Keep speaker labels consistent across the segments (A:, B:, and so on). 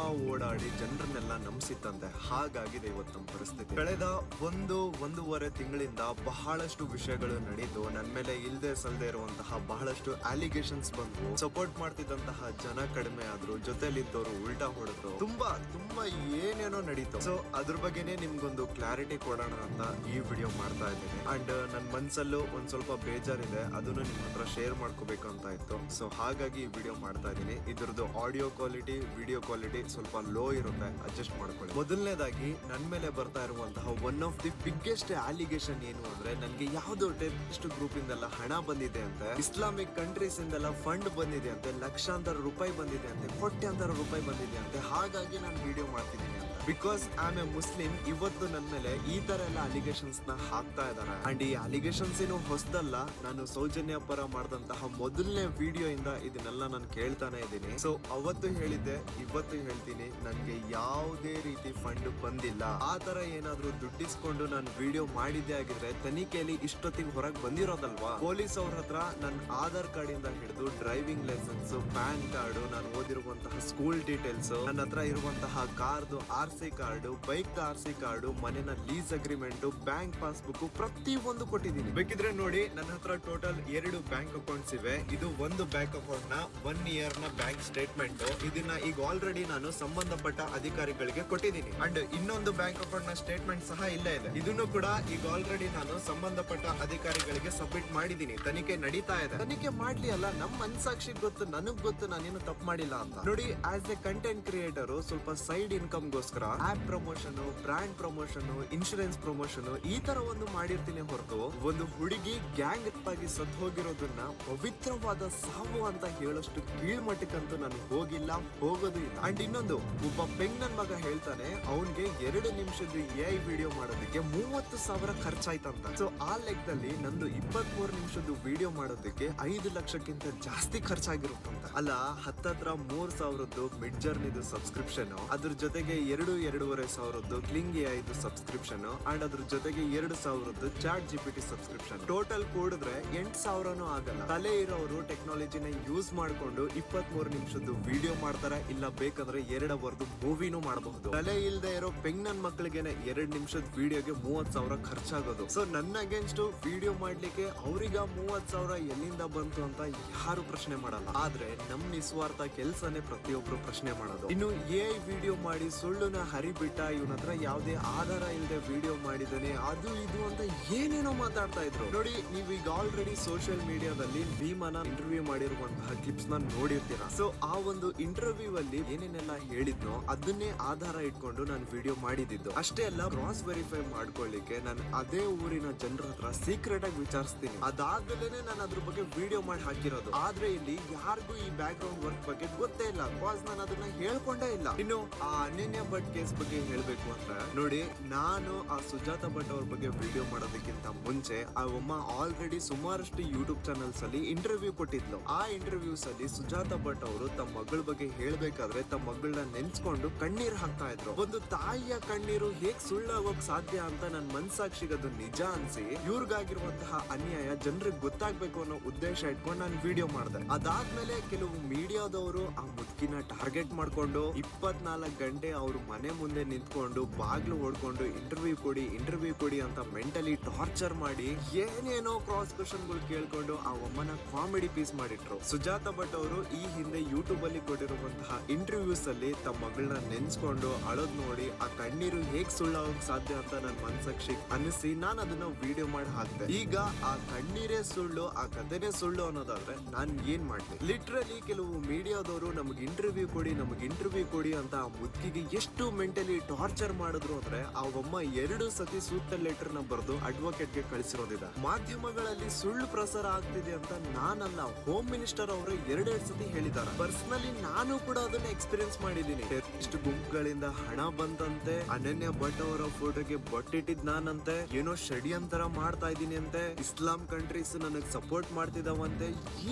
A: ತುಂಬಾ ಓಡಾಡಿ ಜನರನ್ನೆಲ್ಲ ನಂಬಿಸಿತ್ತಂತೆ ಹಾಗಾಗಿದೆ ಇವತ್ತು ನಮ್ಮ ಪರಿಸ್ಥಿತಿ. ಕಳೆದ ಒಂದು, ಒಂದೂವರೆ ತಿಂಗಳಿಂದ ಬಹಳಷ್ಟು ವಿಷಯಗಳು ನಡೀತು ನನ್ನ ಮೇಲೆ ಇಲ್ಲದೆ ಸಲ್ಲದೆ ಇರುವಂತಹ ಬಹಳಷ್ಟು ಅಲಿಗೇಷನ್ಸ್ ಬಂದ್ವು ಸಪೋರ್ಟ್ ಮಾಡ್ತಿದ್ದಂತಹ ಜನ ಕಡಿಮೆ ಆದ್ರು ಜೊತೆಲಿದ್ದವರು ಉಲ್ಟಾ ಹೊಡೆದ್ರು. ತುಂಬಾ ತುಂಬಾ ಏನೇನೋ ನಡೀತು. ಸೊ ಅದ್ರ ಬಗ್ಗೆನೇ ನಿಮ್ಗೊಂದು ಕ್ಲಾರಿಟಿ ಕೊಡೋಣ ಅಂತ ಈ ವಿಡಿಯೋ ಮಾಡ್ತಾ ಇದ್ದೀನಿ. ಅಂಡ್ ನನ್ನ ಮನ್ಸಲ್ಲೂ ಒಂದ್ ಸ್ವಲ್ಪ ಬೇಜಾರಿದೆ. ಅದನ್ನು ನಿಮ್ಮ ಹತ್ರ ಶೇರ್ ಮಾಡ್ಕೋಬೇಕು ಅಂತ ಇತ್ತು. ಸೊ ಹಾಗಾಗಿ ಈ ವಿಡಿಯೋ ಮಾಡ್ತಾ ಇದ್ದೀನಿ. ಇದ್ರದ್ದು ಆಡಿಯೋ ಕ್ವಾಲಿಟಿ ವಿಡಿಯೋ ಕ್ವಾಲಿಟಿ ಸ್ವಲ್ಪ ಲೋ ಇರುತ್ತೆ ಅಡ್ಜಸ್ಟ್ ಮಾಡ್ಕೊಳ್ಳಿ. ಮೊದಲನೇದಾಗಿ ನನ್ನ ಮೇಲೆ ಬರ್ತಾ ಇರುವಂತಹ one of the biggest allegation ಏನು ಅಂದ್ರೆ ನನಗೆ ಯಾವ್ದೋ ಟೆರರಿಸ್ಟ್ ಗ್ರೂಪ್ ಇಂದೆಲ್ಲ ಹಣ ಬಂದಿದೆ ಅಂತ, ಇಸ್ಲಾಮಿಕ್ ಕಂಟ್ರೀಸ್ ಇಂದೆಲ್ಲ ಫಂಡ್ ಬಂದಿದೆ ಅಂತೆ, ಲಕ್ಷಾಂತರ ರೂಪಾಯಿ ಬಂದಿದೆ ಅಂತೆ, ಕೋಟ್ಯಾಂತರ ರೂಪಾಯಿ ಬಂದಿದೆ ಅಂತೆ, ಹಾಗಾಗಿ ನಾನು ವಿಡಿಯೋ ಮಾಡ್ತಿದ್ದೀನಿ. ಬಿಕಾಸ್ ಆಮ್ ಎ ಮುಸ್ಲಿಂ ಇವತ್ತು ನನ್ನ ಮೇಲೆ ಈ ತರ ಎಲ್ಲ ಅಲಿಗೇಷನ್ಸ್ನ ಹಾಕ್ತಾ ಇದಾರೆ ಅಂಡ್ ಈ ಅಲಿಗೇಷನ್ಸ್ ಏನು ಹೊಸದಲ್ಲ, ನಾನು ಸೌಜನ್ಯ ಪರ ಮಾಡಿದಂತಹ ಮೊದಲನೇ ವಿಡಿಯೋ ಇಂದ ಇದನ್ನೆಲ್ಲ ನಾನು ಕೇಳ್ತಾನೆ ಇದ್ದೀನಿ. ಸೊ ಅವತ್ತು ಹೇಳಿದ್ದೆ, ಇವತ್ತು ಹೇಳ್ತೀನಿ, ನನ್ಗೆ ಯಾವುದೇ ರೀತಿ ಫಂಡ್ ಬಂದಿಲ್ಲ. ಆ ತರ ಏನಾದ್ರೂ ದುಡ್ಡಿಸ್ಕೊಂಡು ನಾನು ವಿಡಿಯೋ ಮಾಡಿದ್ದೆ ಆಗಿದ್ರೆ ತನಿಖೆಯಲ್ಲಿ ಇಷ್ಟೊತ್ತಿಗೆ ಹೊರಗೆ ಬಂದಿರೋದಲ್ವಾ? ಪೊಲೀಸ್ ಅವ್ರ ಹತ್ರ ನನ್ನ ಆಧಾರ್ ಕಾರ್ಡ್ ಇಂದ ಹಿಡಿದು ಡ್ರೈವಿಂಗ್ ಲೈಸೆನ್ಸ್ ಪ್ಯಾನ್ ಕಾರ್ಡ್, ನಾನು ಓದಿರುವಂತಹ ಸ್ಕೂಲ್ ಡೀಟೇಲ್ಸ್ ನನ್ನ ಹತ್ರ ಇರುವಂತಹ car, R C card, bike R C card, ಮನೆನ ಲೀಸ್ ಅಗ್ರಿಮೆಂಟ್, ಬ್ಯಾಂಕ್ ಪಾಸ್ಬುಕ್ ಪ್ರತಿ ಒಂದು ಕೊಟ್ಟಿದ್ದೀನಿ. ಬೇಕಿದ್ರೆ ನೋಡಿ, ನನ್ನ ಹತ್ರ ಟೋಟಲ್ ಎರಡು ಬ್ಯಾಂಕ್ ಅಕೌಂಟ್ಸ್ ಇವೆ. ಇದು ಒಂದು ಬ್ಯಾಂಕ್ ಅಕೌಂಟ್ನ ಒನ್ ಇಯರ್ನ ಬ್ಯಾಂಕ್ ಸ್ಟೇಟ್ಮೆಂಟ್. ಇದನ್ನ ಈಗ ಆಲ್ರೆಡಿ ನಾನು ಸಂಬಂಧಪಟ್ಟ ಅಧಿಕಾರಿಗಳಿಗೆ ಕೊಟ್ಟಿದ್ದೀನಿ. ಅಂಡ್ ಇನ್ನೊಂದು ಬ್ಯಾಂಕ್ ಅಕೌಂಟ್ನ ಸ್ಟೇಟ್ಮೆಂಟ್ ಸಹ ಇಲ್ಲೇ ಇದೆ. ಇದನ್ನು ಕೂಡ ಈಗ ಆಲ್ರೆಡಿ ನಾನು ಸಂಬಂಧಪಟ್ಟ ಅಧಿಕಾರಿಗಳಿಗೆ ಸಬ್ಮಿಟ್ ಮಾಡಿದ್ದೀನಿ. ತನಿಖೆ ನಡೀತಾ ಇದೆ. ತನಿಖೆ ಮಾಡ್ಲಿ ಅಲ್ಲ ನಮ್ಮ ಮನ್ಸಾಕ್ಷಿ ಗೊತ್ತು, ನನಗ್ ಗೊತ್ತು ನಾನೇನು ತಪ್ಪು ಮಾಡಿಲ್ಲ ಅಂತ. ನೋಡಿ ಆಸ್ ಎ ಕಂಟೆಂಟ್ ಕ್ರಿಯೇಟರ್ ಸ್ವಲ್ಪ ಸೈಡ್ ಇನ್ಕಮ್ ಗೋಸ್ಕರ app promotion brand promotion insurance promotion ಈ ತರ ಒಂದು ಮಾಡಿರ್ತೀನಿ ಹೊರತು ಒಂದು ಹುಡುಗಿ ಗ್ಯಾಂಗ್ ಆಗಿ ಸತ್ ಹೋಗಿರೋದನ್ನ ಪವಿತ್ರವಾದ ಸಾವು ಅಂತ ಹೇಳೋಷ್ಟು ಕೀಳ್ಮಟ್ಟಕ್ಕಂತೂ ನಾನು ಹೋಗಿಲ್ಲ, ಹೋಗೋದು ಇಲ್ಲ. ಅಂಡ್ ಇನ್ನೊಂದು, ಒಬ್ಬ ಪೆಂಗ್ ನನ್ ಮಗ ಹೇಳ್ತಾನೆ, ಅವನ್ಗೆ ಎರಡು ನಿಮಿಷದ ಎ ವಿಡಿಯೋ ಮಾಡೋದಕ್ಕೆ ಮೂವತ್ತು ಸಾವಿರ ಖರ್ಚಾಯ್ತಂತ. ಸೊ ಆ ಲೆಕ್ಕದಲ್ಲಿ ನಂದು ಇಪ್ಪತ್ತ್ ಮೂರು ನಿಮಿಷದ ವಿಡಿಯೋ ಮಾಡೋದಕ್ಕೆ ಐದು ಲಕ್ಷಕ್ಕಿಂತ ಜಾಸ್ತಿ ಖರ್ಚಾಗಿರುತ್ತಂತ. ಅಲ್ಲ, ಹತ್ತತ್ರ ಮೂರ್ ಸಾವಿರದ್ದು ಮಿಡ್ ಜರ್ನಿದು ಸಬ್ಸ್ಕ್ರಿಪ್ಷನ್ ಅದ್ರ ಜೊತೆಗೆ ಎರಡು ಎರಡೂವರೆ ಸಾವಿರದ್ದು ಕ್ಲಿಂಗ್ ಐದು ಸಬ್ಸ್ಕ್ರಿಪ್ಷನ್ ಅಂಡ್ ಅದ್ರ ಜೊತೆಗೆ ಎರಡು ಸಾವಿರದ್ದು chat G P T subscription total ಕೂಡಿದ್ರೆ ಎಂಟ್ ಸಾವಿರನೂ ಆಗಲ್ಲ. ತಲೆ ಇರೋರು ಟೆಕ್ನಾಲಜಿನ ಯೂಸ್ ಮಾಡ್ಕೊಂಡು ಇಪ್ಪತ್ತ್ ಮೂರು ನಿಮಿಷದ್ದು ವಿಡಿಯೋ ಮಾಡ್ತಾರೆ, ಇಲ್ಲ ಬೇಕಂದ್ರೆ ಎರಡು ಅವರ್ದು ಮೂವಿನೂ ಮಾಡಬಹುದು. ತಲೆ ಇಲ್ಲದೆ ಇರೋ ಪೆಂಗ್ ನನ್ ಎರಡು ಎರಡ್ ನಿಮಿಷದ ವಿಡಿಯೋಗೆ ಮೂವತ್ ಸಾವಿರ ಖರ್ಚಾಗೋದು. ಸೊ ನನ್ನ ಅಗೇನ್ಸ್ಟ್ ವಿಡಿಯೋ ಮಾಡ್ಲಿಕ್ಕೆ ಅವ್ರಿಗ ಮೂವತ್ ಸಾವಿರ ಎಲ್ಲಿಂದ ಬಂತು ಅಂತ ಯಾರು ಪ್ರಶ್ನೆ ಮಾಡಲ್ಲ. ಆದ್ರೆ ನಮ್ ನಿಸ್ವಾರ್ಥ ಕೆಲ್ಸನೇ ಪ್ರತಿಯೊಬ್ರು ಪ್ರಶ್ನೆ ಮಾಡೋದು. ಇನ್ನು ಎ ವಿಡಿಯೋ ಮಾಡಿ ಸುಳ್ಳುನ ಹರಿಬಿಟ್ಟ ಇವನ ಹತ್ರ ಯಾವ್ದೇ ಆಧಾರ ಇಲ್ಲದೆ ವಿಡಿಯೋ ಮಾಡಿದಾನೆ ಅದು ಇದು ಅಂತ ಏನೇನೋ ಮಾತಾಡ್ತಾ ಇದ್ರು. ನೋಡಿ ನೀವು ಈಗ ಆಲ್ರೆಡಿ ಸೋಷಿಯಲ್ ಮೀಡಿಯಾದಲ್ಲಿ ಭೀಮನ ಇಂಟರ್ವ್ಯೂ ಮಾಡಿರುವಂತಹ ಕ್ಲಿಪ್ಸ್ನ ನೋಡಿರ್ತೀರಾ? ಸೊ ಆ ಒಂದು ಇಂಟರ್ವ್ಯೂ ಅಲ್ಲಿ ಏನೇನೆಲ್ಲ ಹೇಳಿದ್ನೋ, ಅದನ್ನೇ ಆಧಾರ ಇಟ್ಕೊಂಡು ನಾನು ವಿಡಿಯೋ ಮಾಡಿದ್ದು. ಅಷ್ಟೇ ಅಲ್ಲ ಕ್ರಾಸ್ ವೆರಿಫೈ ಮಾಡ್ಕೊಳ್ಳಿಕ್ಕೆ ನಾನು ಅದೇ ಊರಿನ ಜನರ ಹತ್ರ ಸೀಕ್ರೆಟ್ ಆಗಿ ವಿಚಾರಿಸ್ತೀನಿ. ಅದಾದ್ಮೇಲೆ ನಾನು ಅದ್ರ ಬಗ್ಗೆ ವಿಡಿಯೋ ಮಾಡಿ ಹಾಕಿರೋದು. ಆದ್ರೆ ಇಲ್ಲಿ ಯಾರಿಗೂ ಈ ಬ್ಯಾಕ್ ಗ್ರೌಂಡ್ ವರ್ಕ್ ಬಗ್ಗೆ ಗೊತ್ತೇ ಇಲ್ಲ. ಬಿಕಾಸ್ ನಾನು ಅದನ್ನ ಹೇಳ್ಕೊಂಡೇ ಇಲ್ಲ. ಇನ್ನು, ಆ ಅನನ್ಯ ಭಟ್ ಕೇಸ್ ಬಗ್ಗೆ ಹೇಳಬೇಕು ಅಂತ. ನೋಡಿ, ನಾನು ಆ ಸುಜಾತ ಭಟ್ ಅವ್ರ ಬಗ್ಗೆ ವಿಡಿಯೋ ಮಾಡೋದಕ್ಕಿಂತ ಮುಂಚೆ, ಆ ಒಮ್ಮ ಆಲ್ರೆಡಿ ಸುಮಾರಷ್ಟು ಯೂಟ್ಯೂಬ್ ಚಾನೆಲ್ಸ್ ಅಲ್ಲಿ ಇಂಟರ್ವ್ಯೂ ಕೊಟ್ಟಿದ್ಲು. ಆ ಇಂಟರ್ವ್ಯೂಸ್ ಅಲ್ಲಿ ಸುಜಾತ ಭಟ್ ಅವರು ತಮ್ಮ ಮಗಳ ಬಗ್ಗೆ ಹೇಳ್ಬೇಕಾದ್ರೆ ತಮ್ಮ ಮಗಳನ್ನ ನೆನ್ಸ್ಕೊಂಡು ಕಣ್ಣೀರ್ ಹಾಕ್ತಾ ಇದ್ರು. ಒಂದು ತಾಯಿಯ ಕಣ್ಣೀರು ಹೇಗ್ ಸುಳ್ಳಾಗೋಕ್ ಸಾಧ್ಯ ಅಂತ ನನ್ನ ಮನ್ಸಾಕ್ಷಿಗೆ ಅದು ನಿಜ ಅನ್ಸಿ, ಇವ್ರಿಗಾಗಿರುವಂತಹ ಅನ್ಯಾಯ ಜನರಿಗೆ ಗೊತ್ತಾಗ್ಬೇಕು ಅನ್ನೋ ಉದ್ದೇಶ ಇಟ್ಕೊಂಡು ನಾನು ವಿಡಿಯೋ ಮಾಡಿದೆ. ಅದಾದ್ಮೇಲೆ ಕೆಲವು ಮೀಡಿಯಾದವರು ಆ ಮುದ್ಕಿನ ಟಾರ್ಗೆಟ್ ಮಾಡ್ಕೊಂಡು ಇಪ್ಪತ್ನಾಲ್ಕು ಗಂಟೆ ಅವ್ರ ಮನೆ ಮುಂದೆ ನಿಂತ್ಕೊಂಡು, ಬಾಗ್ಲು ಓಡ್ಕೊಂಡು ಇಂಟರ್ವ್ಯೂ ಕೊಡಿ ಇಂಟರ್ವ್ಯೂ ಕೊಡಿ ಅಂತ ಮೆಂಟಲಿ ಟಾರ್ಚರ್ ಮಾಡಿ ಏನೇನೋ ಕ್ರಾಸ್ ಕ್ವಶನ್ಗಳು ಕೇಳ್ಕೊಂಡು ಆ ಒಮ್ಮನ ಕಾಮಿಡಿ ಪೀಸ್ ಮಾಡಿಟ್ರು. ಸುಜಾತ ಭಟ್ ಅವರು ಈ ಹಿಂದೆ ಯೂಟ್ಯೂಬ್ ಅಲ್ಲಿ ಕೊಟ್ಟಿರುವಂತಹ ಇಂಟರ್ವ್ಯೂಸ್ ಅಲ್ಲಿ ತಮ್ಮ ಮಗಳನ್ನ ನೆನ್ಸ್ಕೊಂಡು ಅಳೋದ್ ನೋಡಿ ಆ ಕಣ್ಣೀರು ಹೇಗ್ ಸುಳ್ಳಾಗೋಕ್ ಸಾಧ್ಯ ಅಂತ ನನ್ ಮನ್ಸಾಕ್ಷಿ ಅನಿಸಿ ನಾನು ಅದನ್ನ ವಿಡಿಯೋ ಮಾಡಿ ಹಾಕ್ದೆ. ಈಗ ಆ ಕಣ್ಣೀರೇ ಸುಳ್ಳು, ಆ ಕಥೆನೇ ಸುಳ್ಳು ಅನ್ನೋದಾದ್ರೆ ನಾನ್ ಏನ್ ಮಾಡ್ಲಿ? ಲಿಟ್ರಲಿ ಕೆಲವು ಮೀಡಿಯಾದವರು ನಮ್ಗೆ ಇಂಟರ್ವ್ಯೂ ಕೊಡಿ, ನಮ್ಗೆ ಇಂಟರ್ವ್ಯೂ ಕೊಡಿ ಅಂತ ಆ ಮುದ್ಕಿಗೆ ಎಷ್ಟು ಮೆಂಟಲಿ ಟಾರ್ಚರ್ ಮಾಡಿದ್ರು ಅಂದ್ರೆ ಆ ಬೊಮ್ಮ ಎರಡು ಸತಿ ಸೂಕ್ತ ಲೆಟರ್ನ ಬರೆದು ಅಡ್ವೊಕೇಟ್ಗೆ ಕಳಿಸಿರೋದಿದೆ. ಮಾಧ್ಯಮಗಳಲ್ಲಿ ಸುಳ್ಳು ಪ್ರಸಾರ ಆಗ್ತಿದೆ ಅಂತ ನಾನಲ್ಲ ಹೋಮ್ ಮಿನಿಸ್ಟರ್ ಅವರು ಎರಡೆರಡು ಸತಿ ಹೇಳಿದ್ದಾರೆ. ಪರ್ಸನಲಿ ನಾನು ಕೂಡ ಅದನ್ನ ಎಕ್ಸ್ಪೀರಿಯನ್ಸ್ ಮಾಡಿದೀನಿ ಇಷ್ಟು ಗುಂಪುಗಳಿಂದ ಹಣ ಬಂದಂತೆ, ಅನನ್ಯ ಭಟ್ ಅವರ ಫೋಟೋಗೆ ಬೊಟ್ಟಿಟ್ಟಿದ್ ನಾನಂತೆ, ಏನೋ ಷಡ್ಯಂತರ ಮಾಡ್ತಾ ಇದ್ದೀನಿ ಅಂತೆ ಇಸ್ಲಾಂ ಕಂಟ್ರೀಸ್ ನನಗ್ ಸಪೋರ್ಟ್ ಮಾಡ್ತಿದಾವಂತೆ,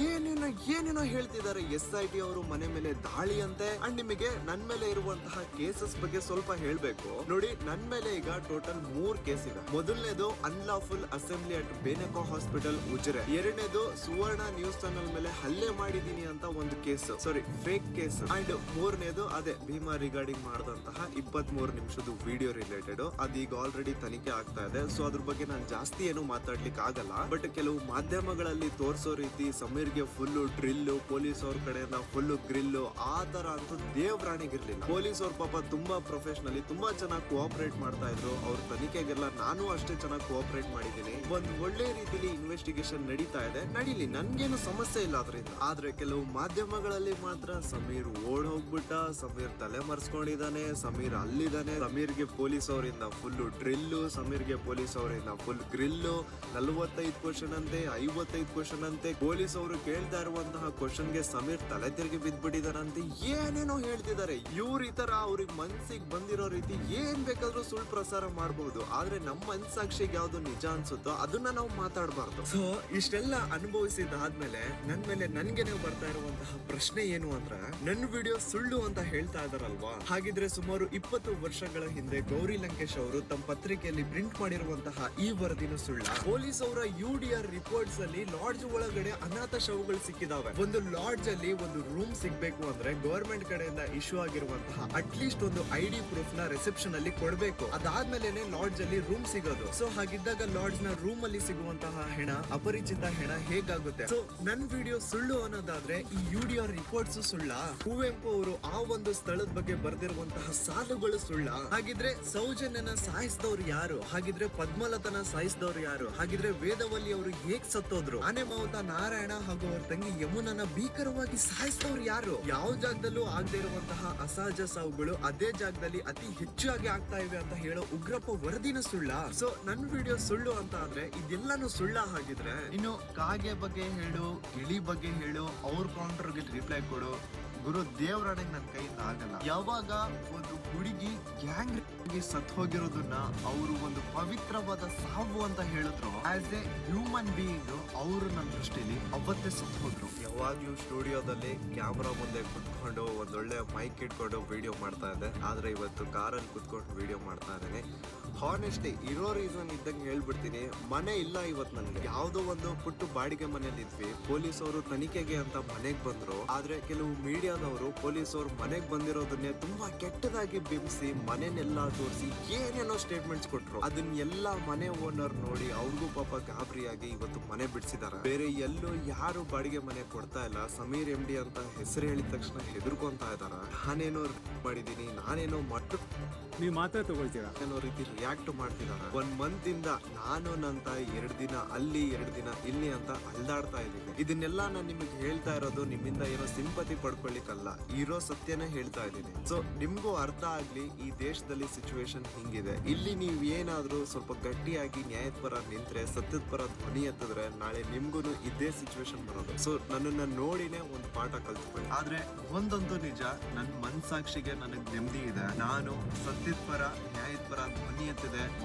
A: ಏನೇನೋ ಏನೇನೋ ಹೇಳ್ತಿದ್ದಾರೆ. ಎಸ್ ಐ ಟಿ ಅವರು ಮನೆ ಮೇಲೆ ದಾಳಿ ಅಂತೆ ಅಂಡ್ ನಿಮಗೆ ನನ್ ಮೇಲೆ ಇರುವಂತಹ ಕೇಸಸ್ ಬಗ್ಗೆ ಸ್ವಲ್ಪ ಹೇಳ್ಬೇಕು. ನೋಡಿ, ನನ್ ಮೇಲೆ ಈಗ ಟೋಟಲ್ ಮೂರ್ ಕೇಸ್ ಇದೆ. ಮೊದಲನೇದು unlawful assembly at Benaka hospital Ujire. ಎರಡನೇದು ಸುವರ್ಣ ನ್ಯೂಸ್ ಚಾನಲ್ ಮೇಲೆ ಹಲ್ಲೆ ಮಾಡಿದೀನಿ ಅಂತ ಒಂದು case sorry fake case and ಮೂರನೇದು ಅದೇ, ಭೀಮಾ ರಿಗಾರ್ಡಿಂಗ್ ಮಾಡಿದಂತಹ ಇಪ್ಪತ್ ಮೂರು ನಿಮಿಷದ ವಿಡಿಯೋ ರಿಲೇಟೆಡ್ ಅದೀಗ ಆಲ್ರೆಡಿ ತನಿಖೆ ಆಗ್ತಾ ಇದೆ. ಸೊ ಅದ್ರ ಬಗ್ಗೆ ನಾನು ಜಾಸ್ತಿ ಏನು ಮಾತಾಡ್ಲಿಕ್ಕೆ ಆಗಲ್ಲ. ಬಟ್ ಕೆಲವು ಮಾಧ್ಯಮಗಳಲ್ಲಿ ತೋರಿಸೋ ರೀತಿ ಸಮೀರ್ಗೆ ಫುಲ್ ಡ್ರಿಲ್ ಪೊಲೀಸ್ ಅವ್ರ ಕಡೆಯಿಂದ ಫುಲ್ ಗ್ರಿಲ್ ಆ ತರ ಅಂತೂ ದೇವ್ರಾಣಿಗಿರ್ಲಿಲ್ಲ ಪೊಲೀಸ್ ಅವ್ರ ಪಾಪ ತುಂಬಾ ಪ್ರೊಫೆಷನಲಿ ತುಂಬಾ ಚೆನ್ನಾಗಿ ಕೋಆಪರೇಟ್ ಮಾಡ್ತಾ ಇದ್ರು. ಅವ್ರ ತನಿಖೆಗೆಲ್ಲ ನಾನು ಅಷ್ಟೇ ಚೆನ್ನಾಗಿ ಕೋಆಪರೇಟ್ ಮಾಡಿದ್ದೀನಿ. ಒಂದು ಒಳ್ಳೆ ರೀತಿಲಿ ಇನ್ವೆಸ್ಟಿಗೇಷನ್ ನಡೀತಾ ಇದೆ. ನಡೀಲಿ, ನನ್ಗೇನು ಸಮಸ್ಯೆ ಇಲ್ಲ ಅದರಿಂದ. ಆದ್ರೆ ಕೆಲವು ಮಾಧ್ಯಮಗಳಲ್ಲಿ ಮಾತ್ರ ಸಮೀರ್ ಓಡ್ ಹೋಗ್ಬಿಟ್ಟ, ಸಮೀರ್ ತಲೆ ಮರ್ಸ್ಕೊಂಡಿದ್ದಾನೆ, ಸಮೀರ್ ಅಲ್ಲಿದ್ದಾನೆ. ಸಮೀರ್ಗೆ ಪೊಲೀಸ್ ಅವರಿಂದ ಫುಲ್ ಡ್ರಿಲ್ಲು ಸಮೀರ್ಗೆ ಪೊಲೀಸ್ ಅವರಿಂದ ಫುಲ್ ಗ್ರಿಲ್ಲು ನಲವತ್ತೈದು ಕ್ವಶನ್ ಅಂತೆ ಐವತ್ತೈದು ಕ್ವಶನ್ ಅಂತೆ ಪೊಲೀಸ್ ಅವರು ಕೇಳ್ತಾ ಇರುವಂತಹ ಕ್ವಶನ್ಗೆ ಸಮೀರ್ ತಲೆ ತಿರುಗಿ ಬಿದ್ದ್ಬಿಟ್ಟಿದಾರಂತೆ ಏನೇನೋ ಹೇಳ್ತಿದ್ದಾರೆ. ಇವ್ರ ಈ ತರ ಅವ್ರಿಗೆ ಮನ್ಸಿಗೆ ಬಂದಿರೋ ರೀತಿ ಏನ್ ಬೇಕಾದ್ರೂ ಸುಳ್ಳು ಪ್ರಸಾರ ಮಾಡಬಹುದು ಆದ್ರೆ ನಮ್ಮ ಮನ್ಸಾಕ್ಷಿಗೆ ಯಾವ್ದು ನಿಜ ಅನ್ಸುತ್ತೋ ಅದನ್ನ ನಾವು ಮಾತಾಡಬಾರ್ದು. ಸೊ ಇಷ್ಟೆಲ್ಲ ಅನುಭವಿಸಿದಾದ್ಮೇಲೆ ನನ್ ಮೇಲೆ ನನ್ಗೆನೆ ಬರ್ತಾ ಇರುವಂತಹ ಪ್ರಶ್ನೆ ಏನು ಅಂದ್ರೆ ನನ್ನ ವಿಡಿಯೋ ಸುಳ್ಳು ಅಂತ ಹೇಳ್ತಾ ಇದಾರಲ್ವಾ? ಹಾಗಿದ್ರೆ ಸುಮಾರು ಇಪ್ಪತ್ತು ವರ್ಷಗಳ ಹಿಂದೆ ಗೌರಿ ಲಂಕೇಶ್ ಅವರು ತಮ್ಮ ಪತ್ರಿಕೆಯಲ್ಲಿ ಪ್ರಿಂಟ್ ಮಾಡಿರುವಂತಹ ಈ ವರದಿನ ಸುಳ್ಳ. ಪೊಲೀಸ್ ಅವರ ಯು ಡಿ ಆರ್ ರಿಪೋರ್ಟ್ಸ್ ಅಲ್ಲಿ ಲಾಡ್ಜ್ ಒಳಗಡೆ ಅನಾಥ ಶವಗಳು ಸಿಕ್ಕಿದಾವೆ. ಒಂದು ಲಾಡ್ಜ್ ಅಲ್ಲಿ ಒಂದು ರೂಮ್ ಸಿಗ್ಬೇಕು ಅಂದ್ರೆ ಗವರ್ಮೆಂಟ್ ಕಡೆಯಿಂದ ಇಶ್ಯೂ ಆಗಿರುವಂತಹ ಅಟ್ಲೀಸ್ಟ್ ಒಂದು ಐ ಡಿ ಪ್ರೂಫ್ನ ರಿಸೆಪ್ಷನ್ ಅಲ್ಲಿ ಕೊಡ್ಬೇಕು. ಅದಾದ್ಮೇಲೆ ಲಾಡ್ಜ್ ಅಲ್ಲಿ ರೂಮ್ ಸಿಗೋದು. ಸೊ ಹಾಗಿದ್ದಾಗ ಲಾಡ್ಜ್ನ ರೂಮ್ ಅಲ್ಲಿ ಸಿಗುವಂತಹ ಹೆಣ, ಅಪರಿಚಿತ ಹೆಣ ಹೇಗಾಗುತ್ತೆ? ಸೊ ನನ್ ವಿಡಿಯೋ ಸುಳ್ಳು ಅನ್ನೋದಾದ್ರೆ, ಈ ಯು ಡಿ ಆರ್ ರಿಪೋರ್ಟ್ಸ್ ಸುಳ್ಳ. ಕುವೆಂಪು ಅವರು ಆ ಒಂದು ಸ್ಥಳದ ಬಗ್ಗೆ ಬರೆದಿರುವಂತಹ ಸಾಲುಗಳು ಸುಳ್ಳ. ಹಾಗಿದ್ರೆ ಸೌಜನ್ಯನ ಸಾಯಿಸಿದವ್ರು ಯಾರು? ಹಾಗಿದ್ರೆ ಪದ್ಮಲತನ ಸಾಯಿಸಿದವ್ರು ಯಾರು? ಹಾಗಿದ್ರೆ ವೇದವಲ್ಲಿ ಅವರು ಹೇಗ್ ಸತ್ತೋದ್ರು? ಆನೆ ಮಾವುತ ನಾರಾಯಣ ಹಾಗೂ ಅವ್ರ ತಂಗಿ ಯಮುನನ ಭೀಕರವಾಗಿ ಸಾಯಿಸಿದವ್ರು ಯಾರು? ಯಾವ ಜಾಗದಲ್ಲೂ ಆಗದೆ ಇರುವಂತಹ ಅಸಹಜ ಸಾವುಗಳು ಅದೇ ಜಾಗದಲ್ಲಿ ಅತಿ ಹೆಚ್ಚಾಗಿ ಆಗ್ತಾ ಇವೆ ಅಂತ ಹೇಳೋ ಉಗ್ರಪ್ಪ ವರದಿನ ಸುಳ್ಳ. ಸೊ ನನ್ನ ವಿಡಿಯೋ ಸುಳ್ಳು ಅಂತ ಆದ್ರೆ ಇದೆಲ್ಲಾನು ಸುಳ್ಳ ಹಾಗಿದ್ರೆ ಇನ್ನು ಕಾಗೆ ಬಗ್ಗೆ ಹೇಳು ಗಿಳಿ ಬಗ್ಗೆ ಹೇಳು, ಅವ್ರ ಕೌಂಟರ್ಗೆ ರಿಪ್ಲೈ ಕೊಡು. ಗುರು ದೇವರಾಣೆಗೆ ನನ್ನ ಕೈಯಿಂದ ಆಗಲ್ಲ. ಯಾವಾಗ ಒಂದು ಹುಡುಗಿ ಗ್ಯಾಂಗ್ ಸತ್ ಹೋಗಿರೋದನ್ನ ಅವರು ಒಂದು ಪವಿತ್ರವಾದ ಸಾವು ಅಂತ ಹೇಳಿದ್ರು ಆಸ್ ಎ ಹ್ಯೂಮನ್ ಬೀಯಿಂಗ್ ಅವರು ನನ್ನ ದೃಷ್ಟಿಲಿ ಅವತ್ತೇ ಸತ್ ಹೋದ್ರು. ಯಾವಾಗ್ಲೂ ಸ್ಟುಡಿಯೋದಲ್ಲಿ ಕ್ಯಾಮ್ರಾ ಮುಂದೆ ಕುತ್ಕೊಂಡು ಒಂದೊಳ್ಳೆ ಮೈಕ್ ಇಟ್ಕೊಂಡು ವಿಡಿಯೋ ಮಾಡ್ತಾ ಇದ್ದೆ. ಆದರೆ ಇವತ್ತು ಕಾರಲ್ಲಿ ಕುತ್ಕೊಂಡು ವಿಡಿಯೋ ಮಾಡ್ತಾ ಇದ್ದೇನೆ. ಹಾನೆಸ್ಟ್ಲಿ ಇರೋ ರೀಸನ್ ಇದ್ದಂಗೆ ಹೇಳ್ಬಿಡ್ತೀನಿ. ಮನೆ ಇಲ್ಲ ಇವತ್ತು ನನಗೆ. ಯಾವುದೋ ಒಂದು ಪುಟ್ಟು ಬಾಡಿಗೆ ಮನೇಲಿ ಇದ್ವಿ. ಪೊಲೀಸ್ ಅವರು ತನಿಖೆಗೆ ಅಂತ ಮನೆಗೆ ಬಂದ್ರು. ಆದ್ರೆ ಕೆಲವು ಮೀಡಿಯಾದವರು ಪೊಲೀಸ್ ಅವರು ಮನೆಗೆ ಬಂದಿರೋದನ್ನೇ ತುಂಬಾ ಕೆಟ್ಟದಾಗಿ ಬಿಂಬಿಸಿ, ಮನೆನೆಲ್ಲ ತೋರಿಸಿ ಏನೇನೋ ಸ್ಟೇಟ್ಮೆಂಟ್ಸ್ ಕೊಟ್ರು. ಅದನ್ನೆಲ್ಲ ಮನೆ ಓನರ್ ನೋಡಿ ಅವ್ರಿಗೂ ಪಾಪ ಗಾಬರಿಯಾಗಿ ಇವತ್ತು ಮನೆ ಬಿಡಿಸಿದಾರೆ. ಬೇರೆ ಎಲ್ಲೂ ಯಾರು ಬಾಡಿಗೆ ಮನೆ ಕೊಡ್ತಾ ಇಲ್ಲ. ಸಮೀರ್ ಎಂ ಡಿ ಅಂತ ಹೆಸರು ಹೇಳಿದ ತಕ್ಷಣ ಹೆದರ್ಕೊಂತ ಇದಾರ ನಾನೇನೋ ಮಾಡಿದೀನಿ ನಾನೇನೋ ಮಟ್ಟ
B: ನೀವು ಮಾತ್ರ ತಗೊಳ್ತೀರಾ?
A: ಅನ್ನೋ ರೀತಿ ರಿಯಾಕ್ಟ್ ಮಾಡ್ತಿದಾರ ಒಂದ್ ಮಂತ್ ಇಂದ ನಾನು ನನ್ನ ತಾಯಿ ಎರಡು ದಿನ ಅಲ್ಲಿ ಎರಡು ದಿನ ಇಲ್ಲಿ ಅಂತ ಅಲ್ದಾಡ್ತಾ ಇದ್ದೀನಿ. ಇದನ್ನೆಲ್ಲ ನಾನು ನಿಮಗೆ ಹೇಳ್ತಾ ಇರೋದು ನಿಮ್ಮಿಂದ ಏನೋ ಸಿಂಪತಿ ಪಡ್ಕೊಳ್ಳಿಕ್ಕಲ್ಲ. ಇರೋ ಸತ್ಯನೇ ಹೇಳ್ತಾ ಇದ್ದೀನಿ. ಸೊ ನಿಮ್ಗೂ ಅರ್ಥ ಆಗ್ಲಿ ಈ ದೇಶದಲ್ಲಿ ಸಿಚುವೇಶನ್ ಹಿಂಗಿದೆ. ಇಲ್ಲಿ ನೀವ್ ಏನಾದ್ರೂ ಸ್ವಲ್ಪ ಗಟ್ಟಿಯಾಗಿ ನ್ಯಾಯದ ಪರ ನಿಂತ್ರೆ ಸತ್ಯದ ಪರ ಧ್ವನಿ ಎತ್ತಿದ್ರೆ ನಾಳೆ ನಿಮ್ಗೂ ಇದೇ ಸಿಚುವೇಶನ್ ಬರೋದು. ಸೊ ನನ್ನನ್ನ ನೋಡಿನೇ ಒಂದು ಪಾಠ ಕಲ್ತ್ಕೊಳ್ಳಿ ಆದ್ರೆ ಒಂದಂತೂ ನಿಜ ನನ್ನ ಮನ್ಸಾಕ್ಷಿಗೆ ನನಗ್ ನೆಮ್ಮದಿ ಇದೆ. ನಾನು ಸತ್ಯದ ಪರ ನ್ಯಾಯದ ಪರ ಧ್ವನಿ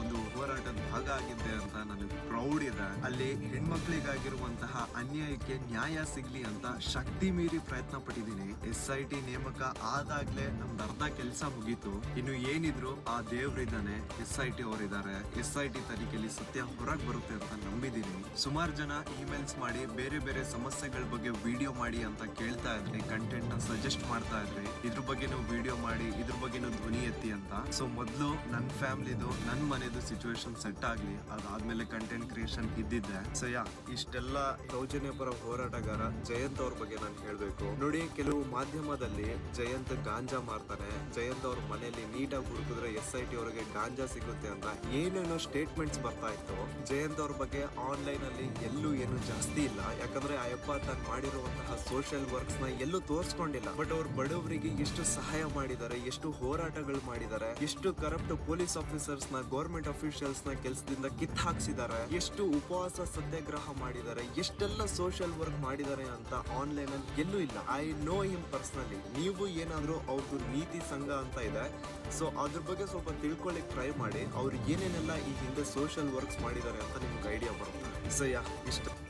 A: ಒಂದು ಹೋರಾಟದ ಭಾಗ ಆಗಿದ್ದೆ ಅಂತ ನನಗೆ ಪ್ರೌಡ್ ಇದೆ. ಅಲ್ಲಿ ಹೆಣ್ಮಕ್ಳಿಗಾಗಿರುವಂತಹ ಅನ್ಯಾಯಕ್ಕೆ ನ್ಯಾಯ ಸಿಗ್ಲಿ ಅಂತ ಶಕ್ತಿ ಮೀರಿ ಪ್ರಯತ್ನ ಪಟ್ಟಿದ್ದೀನಿ. ಎಸ್ ಐ ಟಿ ನೇಮಕ ಆದಾಗ್ಲೇ ನಮ್ದು ಅರ್ಧ ಕೆಲಸ ಮುಗೀತು. ಇನ್ನು ಏನಿದ್ರು ಆ ದೇವ್ರಿದ್ದಾನೆ ಎಸ್ ಐ ಟಿ ಅವರಿದ್ದಾರೆ. ಎಸ್ ಐ ಟಿ ತನಿಖೆಯಲ್ಲಿ ಸತ್ಯ ಹೊರಗೆ ಬರುತ್ತೆ ಅಂತ ನಂಬಿದೀನಿ ಸುಮಾರು ಜನ ಇಮೇಲ್ಸ್ ಮಾಡಿ ಬೇರೆ ಬೇರೆ ಸಮಸ್ಯೆಗಳ ಬಗ್ಗೆ ವಿಡಿಯೋ ಮಾಡಿ ಅಂತ ಕೇಳ್ತಾ ಇದ್ರಿ ಕಂಟೆಂಟ್ನ ಸಜೆಸ್ಟ್ ಮಾಡ್ತಾ ಇದ್ರಿ, ಇದ್ರ ಬಗ್ಗೆನೂ ವಿಡಿಯೋ ಮಾಡಿ, ಇದ್ರ ಬಗ್ಗೆ ಧ್ವನಿ ಎತ್ತಿ ಅಂತ. ಸೊ ಮೊದಲು ನನ್ನ ಫ್ಯಾಮಿಲಿದು ನನ್ನ ಮನೆಯದು ಸಿಚುವೇಶನ್ ಸೆಟ್ ಆಗಲಿ, ಅದಾದ್ಮೇಲೆ ಕಂಟೆಂಟ್ ಕ್ರಿಯೇಷನ್ ಇದ್ದಿದ್ದೆ ಸೊ ಯಾ ಇಷ್ಟೆಲ್ಲ ಸೌಜನ್ಯ ಪರ ಹೋರಾಟಗಾರ ಜಯಂತ್ ಅವ್ರ ಬಗ್ಗೆ ನಾನು ಹೇಳ್ಬೇಕು. ನೋಡಿ, ಕೆಲವು ಮಾಧ್ಯಮದಲ್ಲಿ ಜಯಂತ್ ಗಾಂಜಾ ಮಾರ್ತಾನೆ. ಜಯಂತ್ ಅವ್ರ ಮನೆಯಲ್ಲಿ ನೀಟಾಗಿ ಹುಡುಕಿದ್ರೆ ಎಸ್ ಐ ಟಿ ಅವರಿಗೆ ಗಾಂಜಾ ಸಿಗುತ್ತೆ ಅಂತ ಏನೇನೋ ಸ್ಟೇಟ್ಮೆಂಟ್ಸ್ ಬರ್ತಾ ಇತ್ತು. ಜಯಂತ್ ಅವ್ರ ಬಗ್ಗೆ ಆನ್ಲೈನ್ ಅಲ್ಲಿ ಎಲ್ಲೂ ಏನು ಜಾಸ್ತಿ ಇಲ್ಲ. ಯಾಕಂದ್ರೆ, ಆ ಯಪ್ಪ ತಾನು ಮಾಡಿರುವಂತಹ ಸೋಷಿಯಲ್ ವರ್ಕ್ಸ್ನ ಎಲ್ಲೂ ತೋರಿಸ್ಕೊಂಡಿಲ್ಲ. ಬಟ್ ಅವ್ರು ಬಡವರಿಗೆ ಎಷ್ಟು ಸಹಾಯ ಮಾಡಿದ್ದಾರೆ ಎಷ್ಟು ಹೋರಾಟಗಳು ಮಾಡಿದ್ದಾರೆ ಎಷ್ಟು ಕರಪ್ಟ್ ಪೊಲೀಸ್ ಆಫೀಸರ್ಸ್ನ ಗೌರ್ಮೆಂಟ್ ಅಫಿಷಿಯಲ್ಸ್ನ ಕೆಲಸದಿಂದ ಕಿತ್ ಹಾಕ್ಸಿದ್ದಾರೆ ಎಷ್ಟು ಉಪವಾಸ ಸತ್ಯಾಗ್ರಹ ಮಾಡಿದ್ದಾರೆ ಎಷ್ಟೆಲ್ಲ ಸೋಷಿಯಲ್ ವರ್ಕ್ ಮಾಡಿದ್ದಾರೆ ಅಂತ ಆನ್ಲೈನ್ ಅಲ್ಲಿ ಎಲ್ಲೂ ಇಲ್ಲ. ಐ ನೋ ಹಿಮ್ ಪರ್ಸನಲಿ ನೀವು ಏನಾದ್ರೂ ಅವ್ರದ್ದು ನೀತಿ ಸಂಘ ಅಂತ ಇದೆ ಸೊ ಅದ್ರ ಬಗ್ಗೆ ಸ್ವಲ್ಪ ತಿಳ್ಕೊಳ್ಳಿಕ್ ಟ್ರೈ ಮಾಡಿ, ಅವ್ರು ಏನೇನೆಲ್ಲ ಈ ಹಿಂದೆ ಸೋಷಿಯಲ್ ವರ್ಕ್ಸ್ ಮಾಡಿದ್ದಾರೆ ಅಂತ ನಿಮ್ಗೆ ಐಡಿಯಾ ಬರುತ್ತೆ. ಸೊ ಯಾ ಇಷ್ಟ.